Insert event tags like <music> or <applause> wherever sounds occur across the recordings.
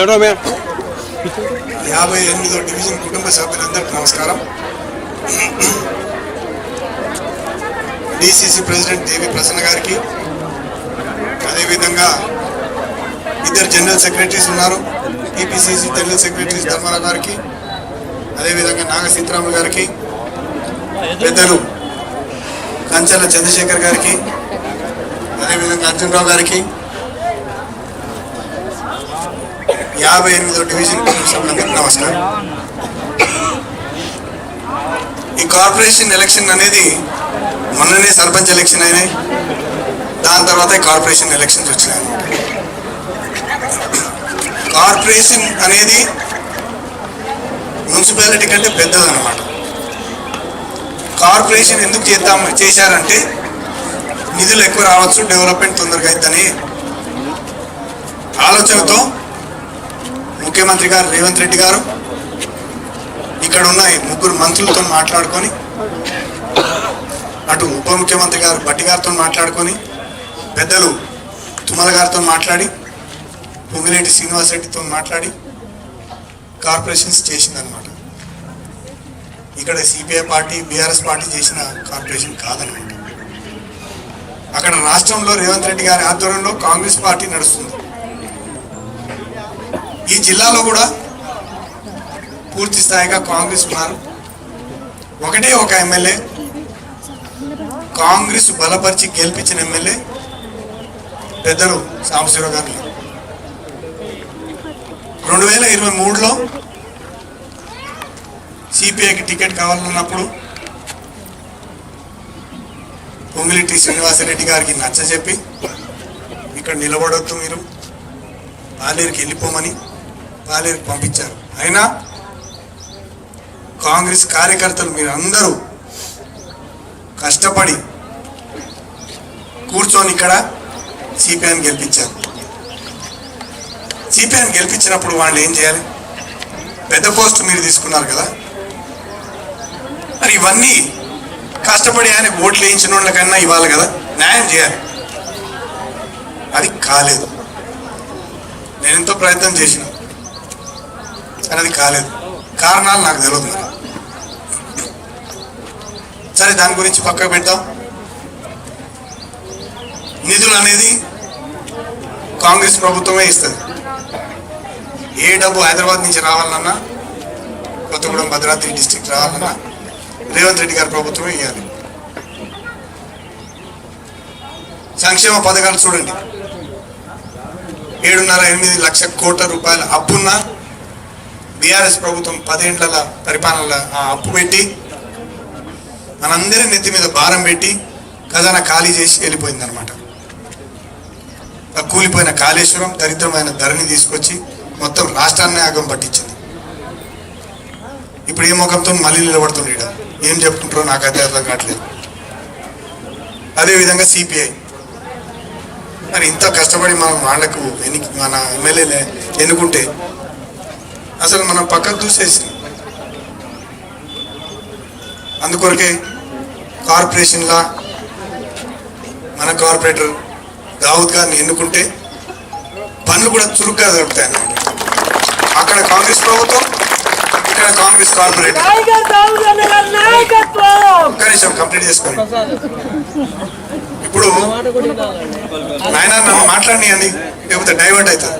చూడమే యాభై ఎనిమిదో డివిజన్ కుటుంబ సభ్యులందరికీ నమస్కారం. డిసిసి ప్రెసిడెంట్ దేవి ప్రసన్న గారికి అదేవిధంగా ఇద్దరు జనరల్ సెక్రటరీస్ ఉన్నారు టీపీసీసీ జనరల్ సెక్రటరీస్ ధర్మారావు గారికి అదేవిధంగా నాగ గారికి పెద్దలు కంచెల చంద్రశేఖర్ గారికి అదేవిధంగా అర్జున్ రావు గారికి యాభై ఎనిమిదో డివిజన్ సభ్యులందరికీ నమస్కారం. ఈ కార్పొరేషన్ ఎలక్షన్ అనేది మొన్ననే సర్పంచ్ ఎలక్షన్ అయినాయి. దాని తర్వాత ఈ కార్పొరేషన్ ఎలక్షన్స్ వచ్చినాయి. కార్పొరేషన్ అనేది మున్సిపాలిటీ కంటే పెద్దదన్నమాట. కార్పొరేషన్ ఎందుకు చేద్దాం చేశారంటే నిధులు ఎక్కువ రావచ్చు డెవలప్మెంట్ తొందరగా అవుతుందని ఆలోచనతో ముఖ్యమంత్రి గారు రేవంత్ రెడ్డి గారు ఇక్కడ ఉన్న ముగ్గురు మంత్రులతో మాట్లాడుకొని అటు ఉప ముఖ్యమంత్రి గారు భట్టి గారితో మాట్లాడుకొని పెద్దలు తుమ్మల గారితో మాట్లాడి పొంగిరెడ్డి శ్రీనివాస్ రెడ్డితో మాట్లాడి కార్పొరేషన్స్ చేసిందనమాట ఇక్కడ సిపిఐ పార్టీ బీఆర్ఎస్ పార్టీ చేసిన కార్పొరేషన్ కాదనమాట అక్కడ రాష్ట్రంలో రేవంత్ రెడ్డి గారి ఆధ్వర్యంలో కాంగ్రెస్ పార్టీ నడుస్తుంది. ఈ జిల్లాలో కూడా పూర్తి స్థాయిగా కాంగ్రెస్ ఉన్నారు. ఒకటే ఒక ఎమ్మెల్యే కాంగ్రెస్ బలపరిచి గెలిపించిన ఎమ్మెల్యే పెద్దలు సాంబశివరావు గారు. రెండు వేల ఇరవై మూడులో సిపిఐకి టికెట్ కావాలన్నప్పుడు పొంగిరెడ్డి శ్రీనివాసరెడ్డి గారికి నచ్చజెప్పి ఇక్కడ నిలబడొద్దు మీరు పాలేరుకి వెళ్ళిపోమని పాలేరుకు పంపించారు. అయినా కాంగ్రెస్ కార్యకర్తలు మీరందరూ కష్టపడి కూర్చొని ఇక్కడ సిపిఐని గెలిపించారు. సిపిఐని గెలిపించినప్పుడు వాళ్ళు ఏం చేయాలి? పెద్ద పోస్ట్ మీరు తీసుకున్నారు కదా. మరి ఇవన్నీ కష్టపడి ఆయన ఓట్లు వేయించిన వాళ్ళకన్నా ఇవ్వాలి కదా న్యాయం చేయాలి. అది కాలేదు. నేను ఎంతో ప్రయత్నం చేసిన. కానీ అది కాలేదు. కారణాలు నాకు తెలియదు మరి. సరే దాని గురించి పక్కకు పెడతాం నిధులు అనేది కాంగ్రెస్ ప్రభుత్వమే ఇస్తుంది. ఏ డబ్బు హైదరాబాద్ నుంచి రావాలన్నా కొత్తగూడెం భద్రాద్రి డిస్టిక్ రావాలన్నా రేవంత్ రెడ్డి గారి ప్రభుత్వమే ఇవ్వాలి సంక్షేమ పథకాలు చూడండి. ఏడున్నర ఎనిమిది లక్ష కోట్ల రూపాయల అప్పున్న బీఆర్ఎస్ ప్రభుత్వం పదేండ్ల పరిపాలనల ఆ అప్పు పెట్టి మనందరి నెత్తి మీద భారం పెట్టి ఖజానా ఖాళీ చేసి వెళ్ళిపోయింది అనమాట కూలిపోయిన కాళేశ్వరం దరిద్రమైన ధరని తీసుకొచ్చి మొత్తం రాష్ట్రాన్ని ఆగం పట్టించింది. ఇప్పుడు ఏ ముఖంతో మళ్ళీ నిలబడుతుంది ఏం ఏం చెప్పుకుంటారో నాకైతే అర్థం కావట్లేదు. అదేవిధంగా సిపిఐ. మరి ఇంత కష్టపడి మనం వాళ్ళకు ఎన్ని మన ఎమ్మెల్యేలే ఎన్నుకుంటే అసలు మనం పక్కకు చూసేసి అందుకొరకే కార్పొరేషన్లా మన కార్పొరేటర్ దావుద్ గారిని ఎన్నుకుంటే పనులు కూడా చురుగ్గా దొరుకుతాయి అన్నమాట అక్కడ కాంగ్రెస్ ప్రభుత్వం ఇక్కడ కాంగ్రెస్ కార్పొరేటర్. టైగర్ కంప్లీట్ చేసుకోండి. ఇప్పుడు నాయన నన్ను అని లేకపోతే డైవర్ట్ అవుతుంది.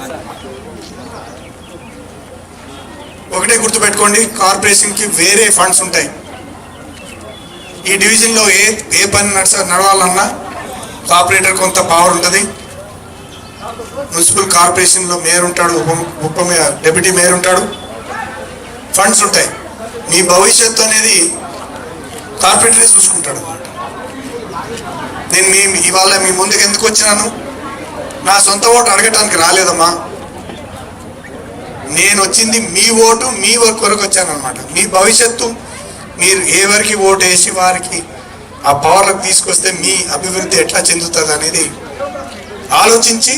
ఒకటే గుర్తుపెట్టుకోండి కార్పొరేషన్కి వేరే ఫండ్స్ ఉంటాయి. ఈ డివిజన్లో ఏ ఏ పని నడచ నడవాలన్నా కార్పొరేటర్ కొంత పవర్ ఉంటుంది. మున్సిపల్ కార్పొరేషన్లో మేయర్ ఉంటాడు ఉప ఉప మేయర్ డెప్యూటీ మేయర్ ఉంటాడు. ఫండ్స్ ఉంటాయి. మీ భవిష్యత్తు అనేది కార్పొరేటరే చూసుకుంటాడు నేను మీ ఇవాళ మీ ముందుకు ఎందుకు వచ్చినాను? నా సొంత ఓటు అడగటానికి రాలేదమ్మా. నేను వచ్చింది మీ ఓటు మీ కొరకు వచ్చాను అనమాట మీ భవిష్యత్తు మీరు ఎవరికి ఓటు వేసి వారికి ఆ పవర్లకు తీసుకొస్తే మీ అభివృద్ధి ఎట్లా చెందుతుంది అనేది ఆలోచించి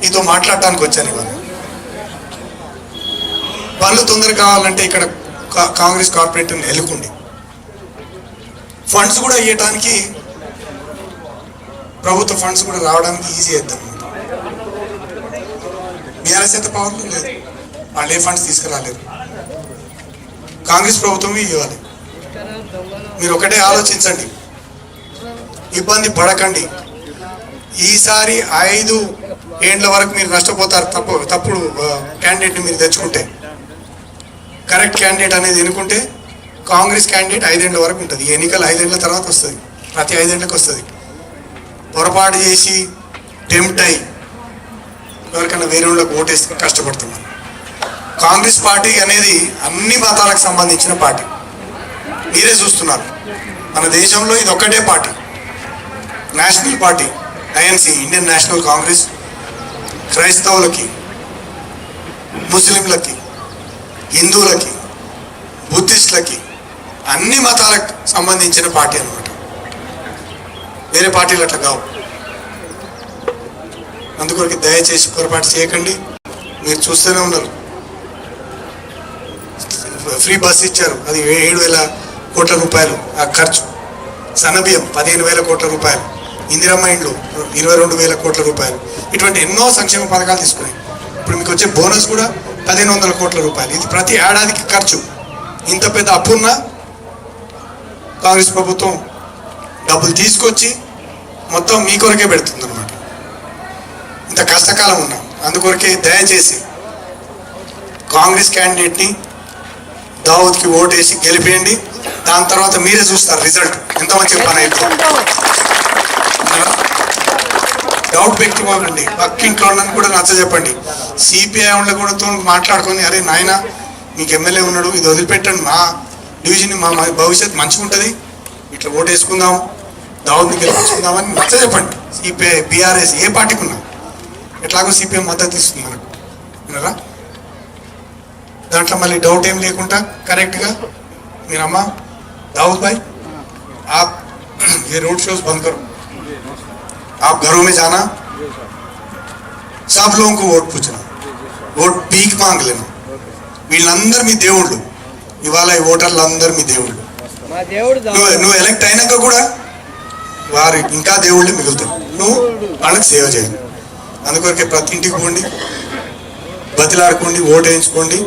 మీతో మాట్లాడటానికి వచ్చాను ఇవాళ. పనులు తొందర కావాలంటే ఇక్కడ కాంగ్రెస్ కార్పొరేట్ ఎలుకుండి. ఫండ్స్ కూడా ఇవ్వటానికి ప్రభుత్వ ఫండ్స్ కూడా రావడానికి ఈజీ అవుతాం బీఆర్ఎస్ అయితే పవర్లు లేదు వాళ్ళు ఏ ఫండ్స్ తీసుకురాలేరు కాంగ్రెస్ ప్రభుత్వం ఇవ్వాలి. మీరు ఒకటే ఆలోచించండి. ఇబ్బంది పడకండి. ఈసారి ఐదు ఏండ్ల వరకు మీరు నష్టపోతారు తప్పు తప్పుడు క్యాండిడేట్ని మీరు తెచ్చుకుంటే. కరెక్ట్ క్యాండిడేట్ అనేది ఎన్నుకుంటే కాంగ్రెస్ క్యాండిడేట్ ఐదేళ్ళ వరకు ఉంటుంది. ఎన్నికలు ఐదేళ్ళ తర్వాత వస్తుంది. ప్రతి ఐదేళ్ళకు వస్తుంది. పొరపాటు చేసి టెంప్ట్ అయి ఎవరికైనా వేరే వాళ్ళకి ఓటేసి కష్టపడుతున్నారు కాంగ్రెస్ పార్టీ అనేది అన్ని మతాలకు సంబంధించిన పార్టీ. మీరే చూస్తున్నారు. మన దేశంలో ఇది ఒక్కటే party. National party INC Indian National Congress క్రైస్తవులకి ముస్లింలకి హిందువులకి బుద్ధిస్టులకి అన్ని మతాలకు సంబంధించిన పార్టీ అన్నమాట. వేరే పార్టీలు అట్లా కావు. అందుకొరకు దయచేసి పొరపాటు చేయకండి. మీరు చూస్తూనే ఉన్నారు. ఫ్రీ బస్ ఇచ్చారు. అది ఏడు వేల కోట్ల రూపాయలు. ఆ ఖర్చు. సన్నబియ్యం పదిహేను వేల కోట్ల రూపాయలు. ఇందిరమ్మ ఇండ్లు ఇరవై రెండు వేల కోట్ల రూపాయలు. ఇటువంటి ఎన్నో సంక్షేమ పథకాలు తీసుకున్నాయి. ఇప్పుడు మీకు వచ్చే బోనస్ కూడా పదిహేను వందల కోట్ల రూపాయలు. ఇది ప్రతి ఏడాదికి ఖర్చు. ఇంత పెద్ద అప్పున్న కాంగ్రెస్ ప్రభుత్వం డబ్బులు తీసుకొచ్చి మొత్తం మీ కొరకే పెడుతుంది ఇంత కష్టకాలం ఉన్నాం. అందుకొరకే దయచేసి కాంగ్రెస్ క్యాండిడేట్ని దావూద్కి ఓటేసి గెలిపేయండి. దాని తర్వాత మీరే చూస్తారు రిజల్ట్. ఎంత మంచి పని అయిపోయింది డౌట్ పెట్టుకోవాలండి పక్కింట్లో ఉన్నది కూడా నచ్చ చెప్పండి. సిపిఐ వాళ్ళ కూడా తో మాట్లాడుకొని అరే నాయన మీకు ఎమ్మెల్యే ఉన్నాడు ఇది వదిలిపెట్టండి. మా డివిజన్ మా భవిష్యత్ మంచిగా ఉంటుంది. ఇట్లా ఓటేసుకుందాం దావుద్ని గెలిపించుకుందామని నచ్చ చెప్పండి. సిపిఐ బీఆర్ఎస్ ఏ పార్టీకి ఉన్నాం. ఎట్లాగో సిపిఎం మద్దతు ఇస్తుంది మనకు వినరా దాంట్లో మళ్ళీ డౌట్ ఏం లేకుండా కరెక్ట్గా మీరమ్మా दाऊद भाई आप <clears throat> ये रोड शोज बंद करो आप घरों में जाना सब लोगों को वोट पूछना वोट पीक मांग लेना వీళ్ళందరూ మీ దేవుళ్ళు ఇవాళ ఈ ఓటర్లు అందరు మీ దేవుళ్ళు మా దేవుడు నువ్వు నువ్వు ఎలక్ట్ అయినాక కూడా వారు ఇంకా దేవుళ్ళే మిగులుతారు నువ్వు వాళ్ళకి సేవ చేయాలి అందుకొరకే ప్రతి ఇంటికి పోండి బతిలాడుకోండి ఓటు వేయించుకోండి.